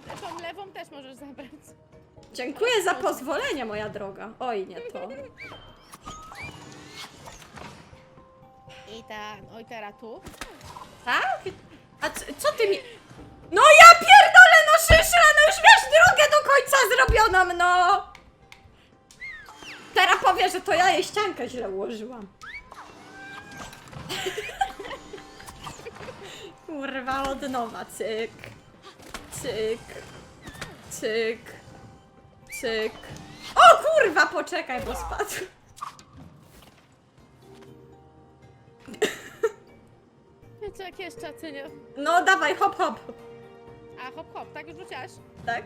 tą lewą też możesz zabrać. Dziękuję za pozwolenie, moja droga. Oj, nie to. I tak, oj teraz tu. Tak? A co, co ty mi... No ja pierdolę, no szyszla, no już wiesz drogę do końca zrobioną, no! Teraz powie, że to ja jej ściankę źle ułożyłam. Kurwa, od nowa, cyk, cyk, cyk, cyk. O kurwa, poczekaj, bo spadł. Wiecie, jak jeszcze, czy nie? No dawaj, hop, hop. A, hop, hop, tak już rzuciłaś? Tak?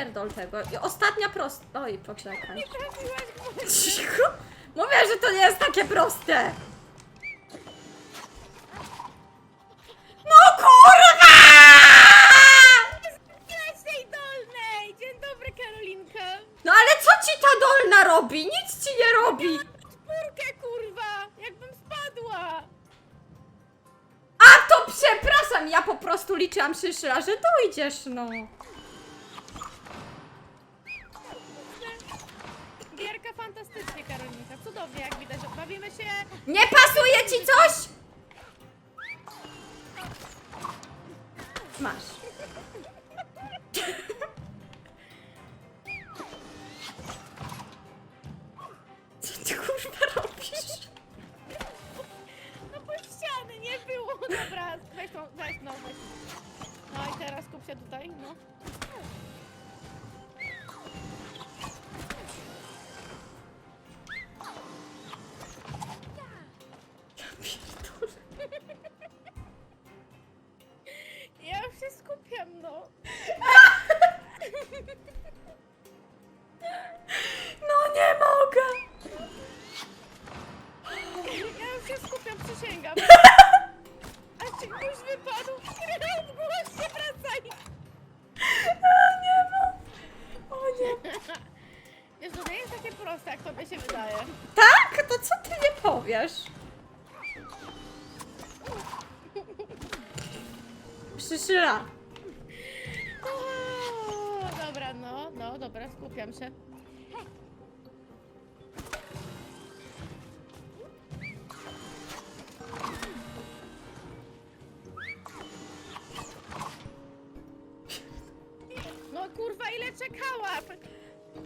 Spierdol tego. I ostatnia prost... Oj, poczekaj. Nie trafiłaś. Cicho. Mówię, że to nie jest takie proste. No kurwa! Leć tej dolnej! Dzień dobry, Karolinka. No ale co ci ta dolna robi? Nic ci nie robi. Czwórkę, kurwa! Jakbym spadła! A to przepraszam, ja po prostu liczyłam szyszyla, że dojdziesz, no. Cudownie, jak widać. Bawimy się... Nie pasuje ci coś?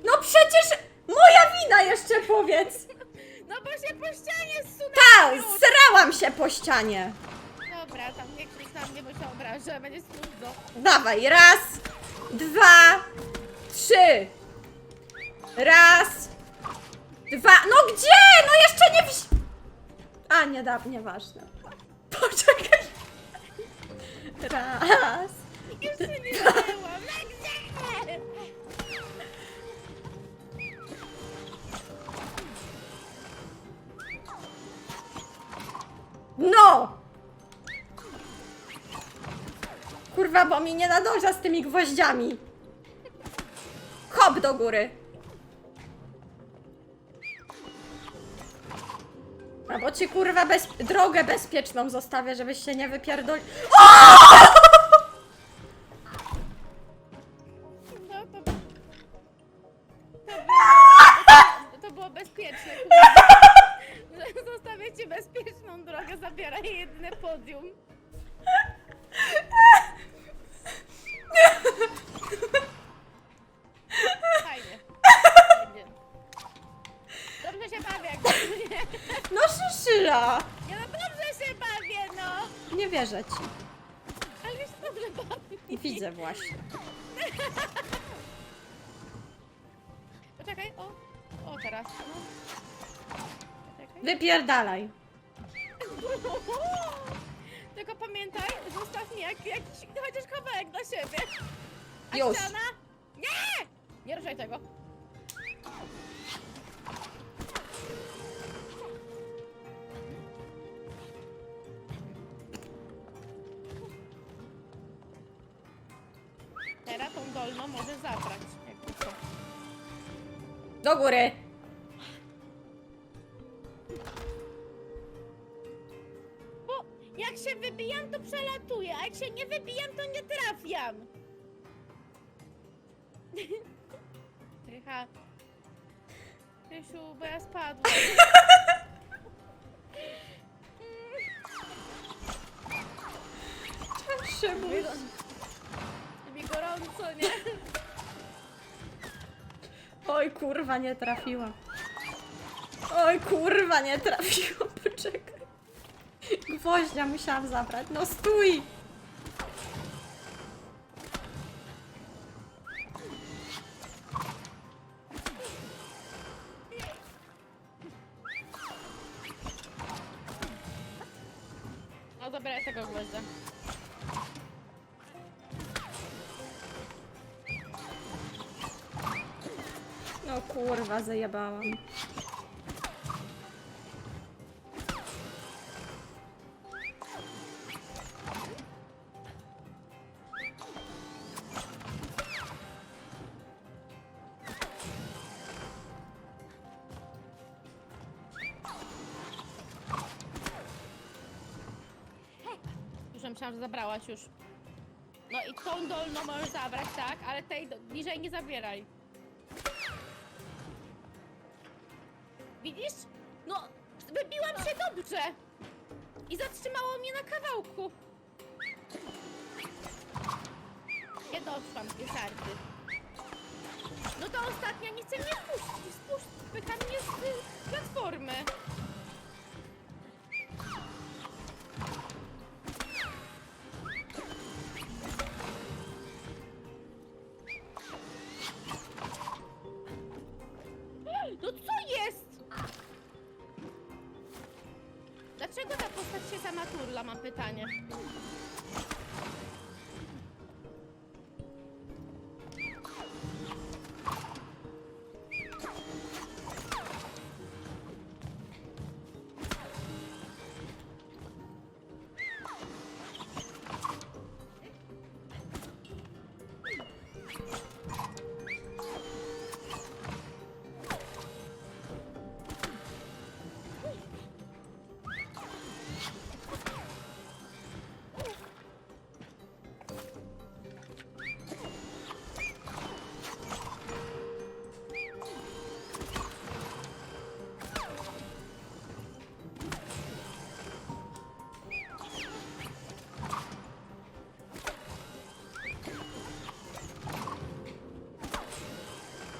No przecież moja wina jeszcze powiedz. No bo się po ścianie zsunęłam! Tak, już. zrałam się po ścianie. Dobra, tam nie krzycz na mnie, bo się obrażę, będzie smutno. Dawaj, raz, dwa, trzy. Raz, dwa. No gdzie? No jeszcze nie wsi... A, nie da, nieważne. Poczekaj. Raz. Jeszcze nie byłam, Kurwa, bo mi nie nadąża z tymi gwoździami. Hop do góry. A bo ci kurwa bez... drogę bezpieczną zostawię, żebyś się nie wypierdoli... No to... To było, to było bezpieczne, kurwa. Zostawię ci bezpieczną drogę, zabieraj jedyne podium. Wierzę ci. Ale się dobrze bawię. Widzę właśnie. Poczekaj, o. O, teraz. No. Poczekaj. Wypierdalaj. Tylko pamiętaj, zostaw mi jak, jakiś chociaż kawałek dla siebie. A Już. ściana? Nie! Nie ruszaj tego. Do góry! Bo jak się wybijam, to przelatuję, a jak się nie wybijam, to nie trafiam. Rycha. Rysiu, bo ja spadłam. Szymuś. Mi gorąco, nie? Oj kurwa, nie trafiłam. Oj kurwa, nie trafiłam, poczekaj. Gwoździa musiałam zabrać, no stój! No zabieraj tego gwoździa. Kurwa, zajebałam. Już myślałam, że zabrałaś już. No i tą dolną możesz zabrać, tak? Ale tej do- niżej nie zabieraj. Widzisz? No, wybiłam się dobrze. I zatrzymało mnie na kawałku. Nie doszłam z piesardy. No to ostatnia nie chce mnie wpuścić. Spuść, pyta mnie z y, platformy. No co Dlaczego ta postać się sama turla, mam pytanie.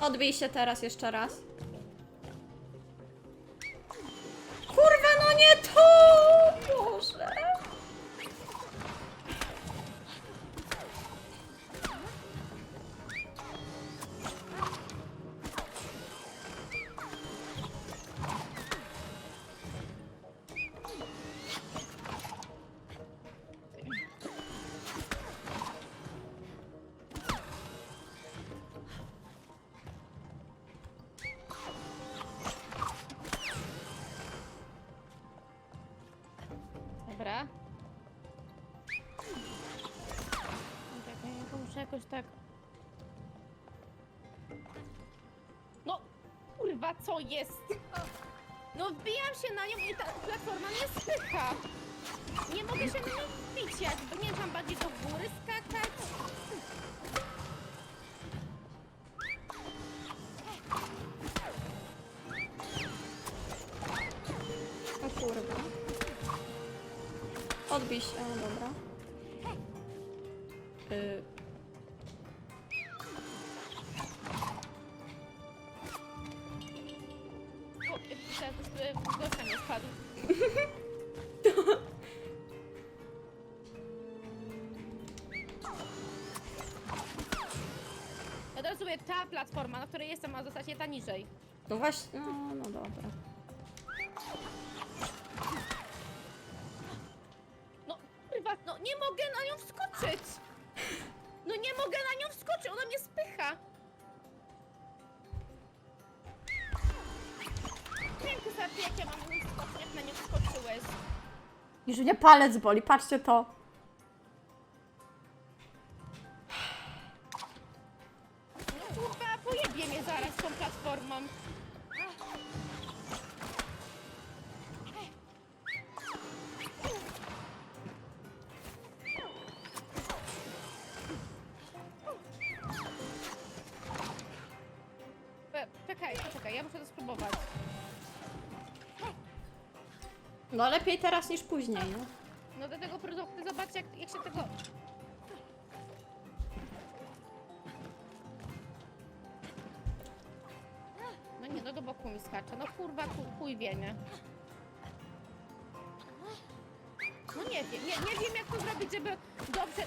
Odbij się teraz jeszcze raz. Kurwa, co jest? No wbijam się na nią i ta platforma mnie spycha. Nie mogę się na nią wbić jakby, nie wiem, tam bardziej do góry skakać. O kurwa. Odbij się, o dobra. Y, Ta platforma, na której jestem, ma zostać nie ta niżej. no właśnie, no, no dobra. No, kurwa, no nie mogę na nią wskoczyć! No nie mogę na nią wskoczyć, ona mnie spycha! Piękny sobie, jak ja mam na nią wskoczyć, jak na nią wskoczyłeś. Już mnie palec boli, patrzcie to. No lepiej teraz niż później, no. No do tego produktu, zobaczcie jak, jak się tego... No nie, no do boku mi skacze. No kurwa, ku- chuj wie, nie? No nie wiem, nie, nie wiem jak to zrobić, żeby dobrze...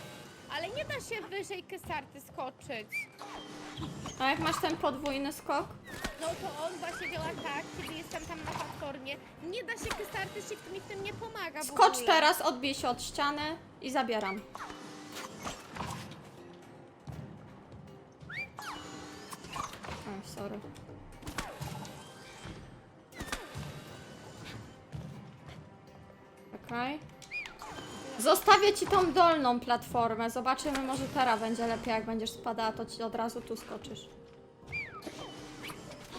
Ale nie da się wyżej kesarty skoczyć. A jak masz ten podwójny skok? No to on właśnie działa tak, kiedy jestem tam na platformie. Nie da się kesarty, shift mi w tym nie pomaga w Skocz ogóle. teraz, odbij się od ściany i zabieram. Oj, sorry. Okej. Zostawię ci tą dolną platformę. Zobaczymy, może teraz będzie lepiej, jak będziesz spadała, to ci od razu tu skoczysz.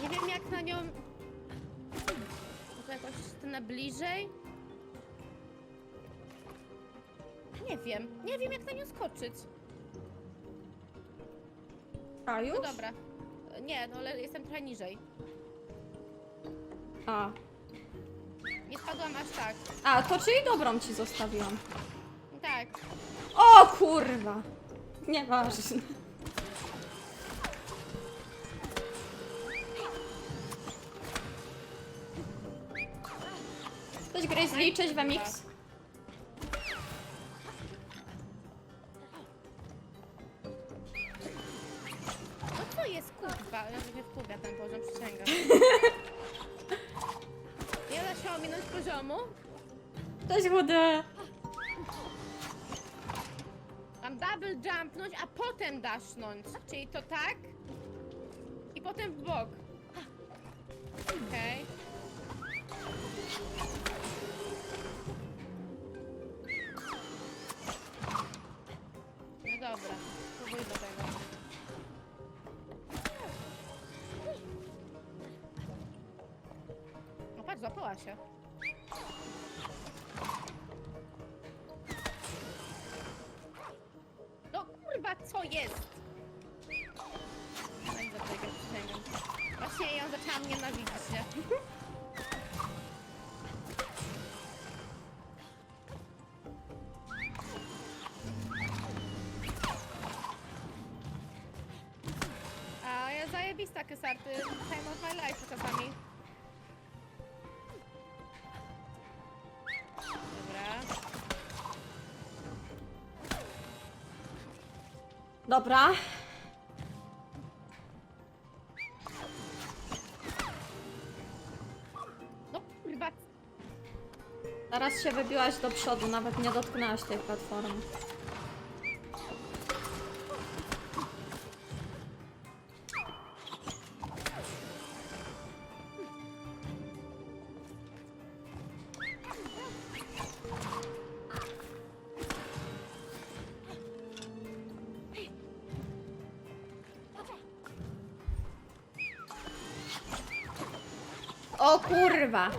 Nie wiem jak na nią... Może jakoś stanę bliżej? Nie wiem. Nie wiem jak na nią skoczyć. A już? No dobra. Nie, no ale jestem trochę niżej. A. Nie spadłam aż tak. A, to czyli dobrą ci zostawiłam. Tak. O kurwa! Nieważne. Ktoś Grizzly, cześć Wemix. No co jest kurwa? Ja mnie wkurwia ten poziom, przysięgam. Ominąć poziomu? Cześć Chudy. Mam double jumpnąć, a potem dasznąć. Czyli to tak? I potem w bok. Okej. No dobra, spróbuj do tego. Patrz, złapała się. No kurwa, co jest? Do tego przysięgam. Właśnie ją zaczęłam nienawidzić, nie? A ja zajebista kesarty. Time of my life czasami. Dobra. No kurwa, Teraz się wybiłaś do przodu, nawet nie dotknęłaś tej platformy. O kurwa!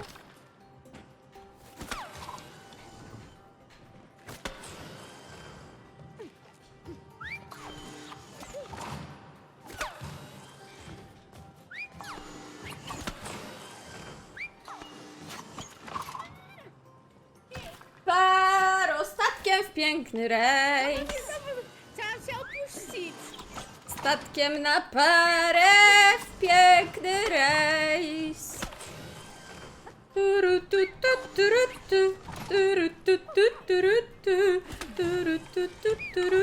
Par ostatkiem w piękny rejs. chciałam się opuścić. Statkiem na parę tu, tu,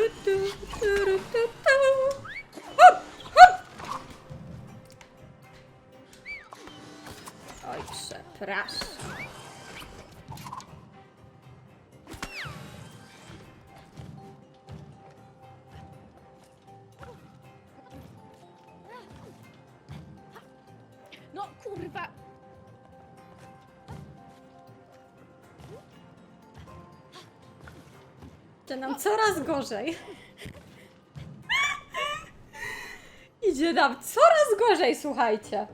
Idzie nam coraz gorzej. Idzie nam coraz gorzej, słuchajcie.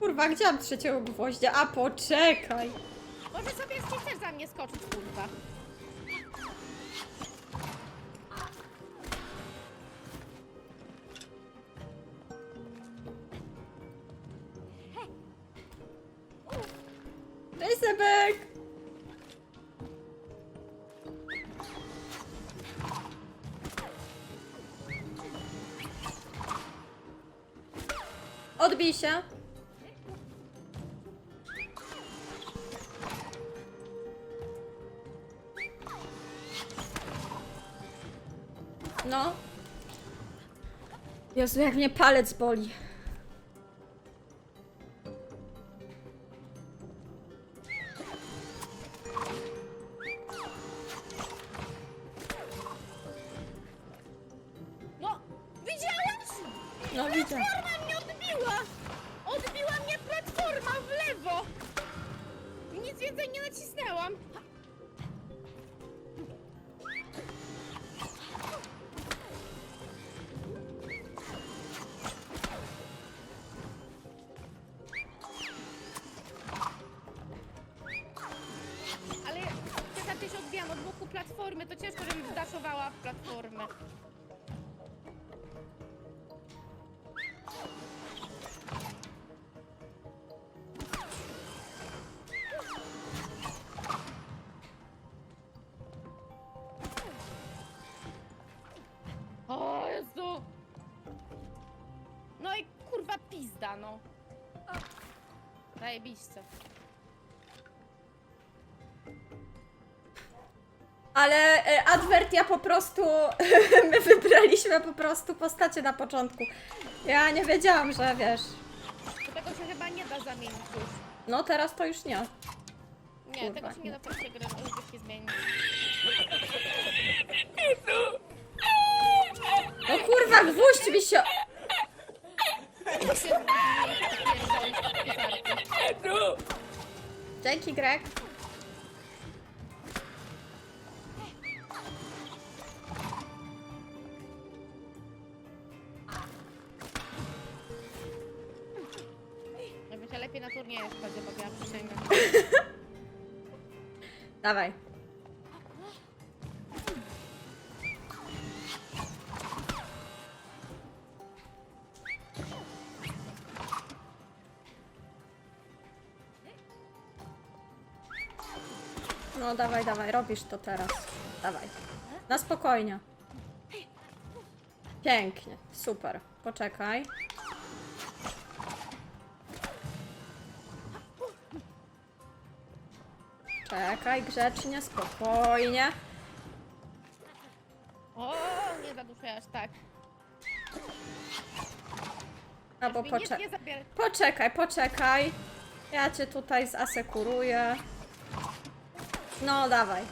Kurwa, gdzie mam trzeciego gwoździa? A poczekaj. Może sobie chcesz za mnie skoczyć, kurwa. No. Jezu, jak mnie palec boli. To ciężko, żebym zdaszowała w platformę. O Jezu! No i kurwa pizda, no. Zajebiście. Ale e, Advertia po prostu. My wybraliśmy po prostu postacie na początku. Ja nie wiedziałam, że wiesz. Do tego się chyba nie da zamienić już. No teraz to już nie. Nie, Kurwa, tego się nie da trakcie gry rozgrywki zmienić. No kurwa, gwóźdź mi się. To się. Dzięki, Greg. Jakby się lepiej na turnieju wchodzę, bo ja przysięgam. Dawaj. No dawaj, dawaj, robisz to teraz. Dawaj. Na spokojnie. Pięknie, super. Poczekaj. Czekaj, grzecznie, spokojnie. O, nie zaduszę aż tak. Albo poczekaj. nie. Poczekaj, poczekaj. Ja cię tutaj zasekuruję. No, dawaj.